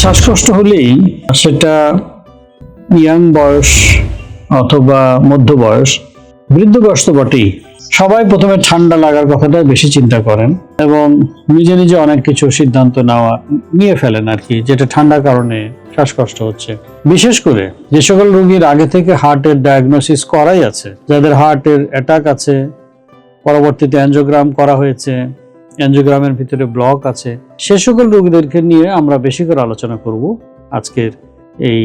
শ্বাসকষ্ট হলেই সেটা ইয়াং বয়স অথবা মধ্য বয়স বৃদ্ধ বয়স তো বটেই। সবাই প্রথমে ঠান্ডা লাগার কথাটাই বেশি চিন্তা করেন এবং নিজে নিজে অনেক কিছু সিদ্ধান্ত নেওয়া, নিয়ে ফেলেন আর কি, যেটা ঠান্ডার কারণে শ্বাসকষ্ট হচ্ছে। বিশেষ করে যে সকল রোগীর আগে থেকে হার্টের ডায়াগনোসিস করাই আছে, যাদের হার্টের অ্যাটাক আছে, পরবর্তীতে অ্যাঞ্জিওগ্রাম করা হয়েছে অ্যাঞ্জিওগ্রামের ভিতরে ব্লক আছে, সে সকল রোগীদেরকে নিয়ে আমরা বেশি করে আলোচনা করব আজকের এই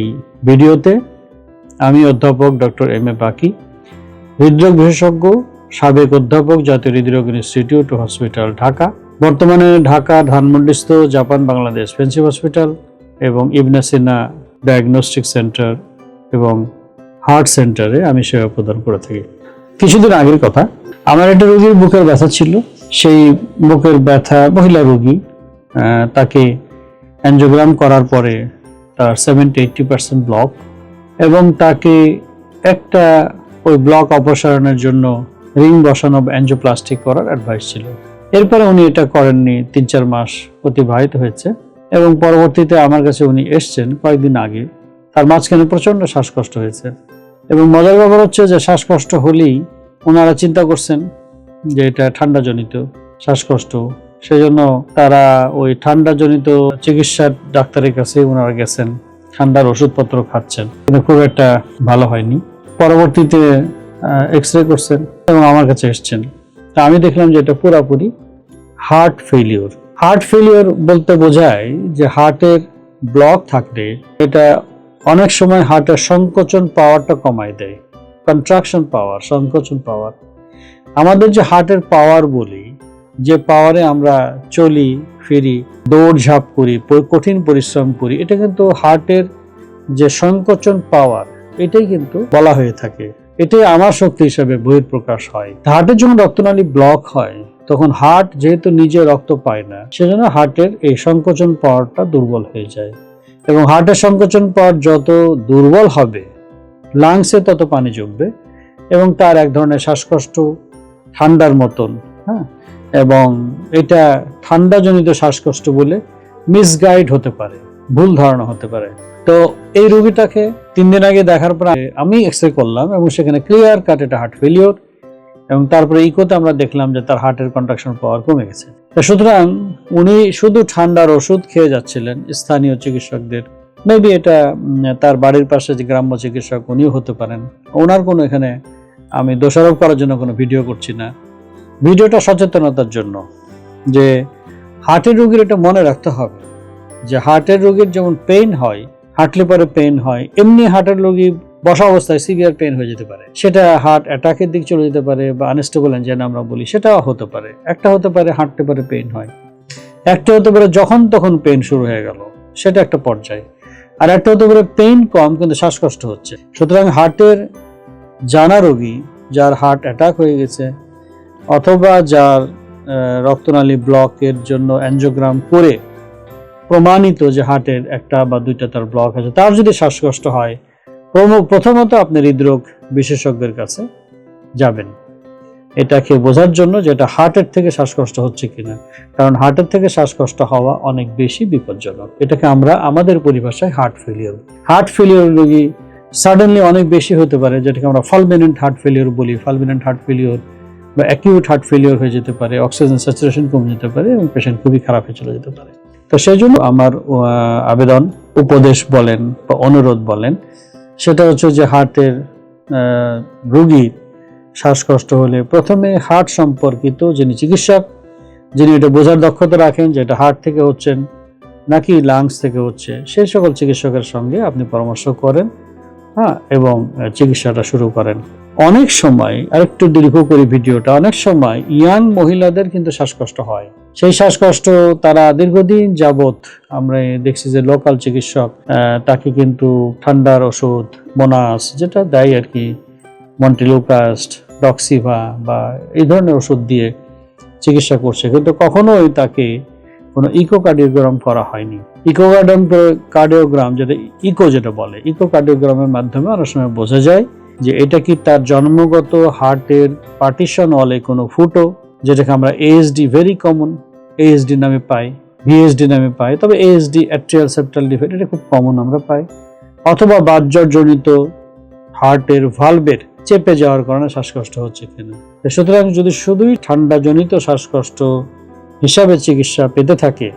ভিডিওতে। আমি অধ্যাপক ডক্টর এম এ বাকি, হৃদরোগ বিশেষজ্ঞ, সাবেক অধ্যাপক জাতীয় হৃদরোগ ইনস্টিটিউট হসপিটাল ঢাকা, বর্তমানে ঢাকা, ধানমন্ডিস্থ, জাপান, বাংলাদেশ ফেন্সি হসপিটাল এবং ইবনে সিনা ডায়াগনস্টিক সেন্টার এবং হার্ট সেন্টারে আমি সেবা প্রদান করে থাকি। কিছুদিন আগের কথা, আমার একটা রোগীর বুকের ব্যথা ছিল। সেই বুকের ব্যথা, মহিলা রোগী তাকে অ্যাঞ্জিওগ্রাম করার পরে তার সেভেন্টি এইটটি পার্সেন্ট ব্লক এবং তাকে একটা ওই ব্লক অপসারণের জন্য রিং বসানো অ্যাঞ্জিওপ্লাস্টিক করার অ্যাডভাইস ছিল। এরপরে উনি এটা করেননি তিন চার মাস অতিবাহিত হয়েছে এবং পরবর্তীতে আমার কাছে উনি এসছেন কয়েকদিন আগে। তার মাঝখানে প্রচণ্ড শ্বাসকষ্ট হয়েছে এবং মজার ব্যাপার হচ্ছে যে শ্বাসকষ্ট হলেই ওনারা চিন্তা করছেন যে এটা ঠান্ডাজনিত শ্বাসকষ্ট, সেজন্য তারা ওই ঠান্ডাজনিত চিকিৎসার ডাক্তারের কাছে ওনারা গেছেন, ঠান্ডার ওষুধপত্র খাচ্ছেন। কিন্তু খুব একটা ভালো হয়নি। পরবর্তীতে এক্স রে করছেন এবং আমার কাছে এসছেন। তা আমি দেখলাম যে এটা পুরাপুরি হার্ট ফেলিওর হার্ট ফেলিওর বলতে বোঝায় যে হার্টের ব্লক থাকলে এটা অনেক সময় হার্টের সংকোচন পাওয়ারটা কমায় দেয়। কন্ট্রাকশন পাওয়ার সংকোচন পাওয়ার আমাদের যে হার্টের পাওয়ার বলি, যে পাওয়ারে আমরা চলি, ফিরি, দৌড়ঝাঁপ করি কঠিন পরিশ্রম করি, এটা কিন্তু হার্টের যে সংকোচন পাওয়ার, এটাই কিন্তু বলা হয়ে থাকে। এটাই আমার শক্তি হিসেবে বহিঃপ্রকাশ হয়। হার্টের যখন রক্তনালী ব্লক হয়, তখন হার্ট যেহেতু নিজে রক্ত পায় না, সেজন্য হার্টের এই সংকোচন পাওয়ারটা দুর্বল হয়ে যায়। এবং হার্টের সংকোচন পাওয়ার যত দুর্বল হবে, লাংসে তত পানি জমবে এবং তার এক ধরনের শ্বাসকষ্ট ঠান্ডার মতন হ্যাঁ? এবং এটা ঠান্ডাজনিত শ্বাসকষ্ট বলে মিসগাইড হতে পারে, ভুল ধারণা হতে পারে। তো এই রোগীটাকে তিন দিন আগে দেখার পর আমি এক্স রে করলাম এবং সেখানে ক্লিয়ার কাট এটা হার্ট ফেলিওর এবং তারপরে ইকোতে আমরা দেখলাম যে তার হার্টের কন্ট্রাকশন পাওয়ার কমে গেছে। সুতরাং উনি শুধু ঠান্ডার ওষুধ খেয়ে যাচ্ছিলেন, স্থানীয় চিকিৎসকদের। মেবি এটা তার বাড়ির পাশে যে গ্রাম্য চিকিৎসক উনিও হতে পারেন। ওনার কোনো এখানে আমি দোষারোপ করার জন্য কোনো ভিডিও করছি না। ভিডিওটা সচেতনতার জন্য যে হার্টের রোগীর এটা মনে রাখতে হবে যে হার্টের রোগীর যেমন পেইন হয় হাঁটলে পরে পেইন হয়, এমনি হার্টের রোগী বসা অবস্থায় সিভিয়ার পেইন হয়ে যেতে পারে। সেটা হার্ট অ্যাটাকের দিক চলে যেতে পারে বা আনস্টেবল এনজাইন আমরা বলি, সেটাও হতে পারে। একটা হতে পারে হাঁটতে পারে পেইন হয়, একটা হতে পারে যখন তখন পেইন শুরু হয়ে গেল, সেটা একটা পর্যায়। আর একটা হতে পারে পেইন কম কিন্তু শ্বাসকষ্ট হচ্ছে। সুতরাং হার্টের জানা রোগী যার হার্ট অ্যাটাক হয়ে গেছে অথবা যার রক্তনালী ব্লকের জন্য অ্যাঞ্জিওগ্রাম করে প্রমাণিত যে হার্টের একটা বা দুইটা তার ব্লক আছে, তার যদি শ্বাসকষ্ট হয় প্রথমত আপনি হৃদরোগ বিশেষজ্ঞের কাছে যাবেন। এটাকে বোঝার জন্য যে এটা হার্টের থেকে শ্বাসকষ্ট হচ্ছে কিনা, কারণ হার্টের থেকে শ্বাসকষ্ট হওয়া অনেক বেশি বিপজ্জনক। এটাকে আমরা আমাদের পরিভাষায় হার্ট ফেলিওর হার্ট ফেলিওর রোগী সাডেনলি অনেক বেশি হতে পারে, যেটাকে আমরা ফালমিনেন্ট হার্ট ফেলিওর বলি। ফালমিনেন্ট হার্ট ফেলিওর বা অ্যাকিউট হার্ট ফেলিওর হয়ে যেতে পারে অক্সিজেন স্যাচুরেশন কমে যেতে পারে এবং পেশেন্ট খুবই খারাপ হয়ে চলে যেতে পারে। তো সেই জন্য আমার আবেদন, উপদেশ বলেন বা অনুরোধ বলেন, সেটা হচ্ছে যে হার্টের রোগীর শ্বাসকষ্ট হলে প্রথমে হার্ট সম্পর্কিত যিনি চিকিৎসক, যিনি এটা বোঝার দক্ষতা রাখেন যে এটা হার্ট থেকে হচ্ছেন নাকি লাংস থেকে হচ্ছে, সেই সকল চিকিৎসকের সঙ্গে আপনি পরামর্শ করেন। হ্যাঁ এবং চিকিৎসাটা শুরু করেন। অনেক সময়, আরেকটু দীর্ঘ করি ভিডিওটা, অনেক সময় ইয়াং মহিলাদের কিন্তু শ্বাসকষ্ট হয়। সেই শ্বাসকষ্ট তারা দীর্ঘদিন যাবত আমরা দেখছি যে লোকাল চিকিৎসক তাকে কিন্তু ঠান্ডার ওষুধ মোনাস যেটা দেয় আর কি, মন্টিলুকাস্ট, ডক্সিভা বা এই ধরনের ওষুধ দিয়ে চিকিৎসা করছে। কিন্তু কখনোই তাকে কোনো ইকোকার্ডিওগ্রাম করা হয়নি। ইকোকার্ডিয়াম কার্ডিওগ্রাম যেটা ইকো যেটা বলে ইকোকার্ডিওগ্রামের মাধ্যমে অনেক সময় বোঝা যায় যে এটা কি তার জন্মগত হার্টের পার্টিশন ওয়ালে কোনো ফুটো, যেটাকে আমরা এএসডি ভেরি কমন এএসডি নামে পাই ভিএসডি নামে পাই, তবে এএসডি অ্যাট্রিয়াল সেপ্টাল ডিফেক্ট এটা খুব কমন আমরা পাই। অথবা বাতজ্বরজনিত হার্টের ভালভের চেপে যাওয়ার কারণে শ্বাসকষ্ট হচ্ছে কিনা। সুতরাং যদি শুধুই ঠান্ডাজনিত শ্বাসকষ্ট হিসাবে চিকিৎসা পেতে থাকে,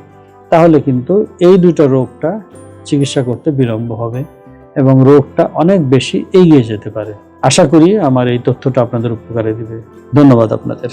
তাহলে কিন্তু এই দুটো রোগটা চিকিৎসা করতে বিলম্ব হবে এবং রোগটা অনেক বেশি এগিয়ে যেতে পারে। আশা করি আমার এই তথ্যটা আপনাদের উপকারে দিবে। ধন্যবাদ আপনাদের।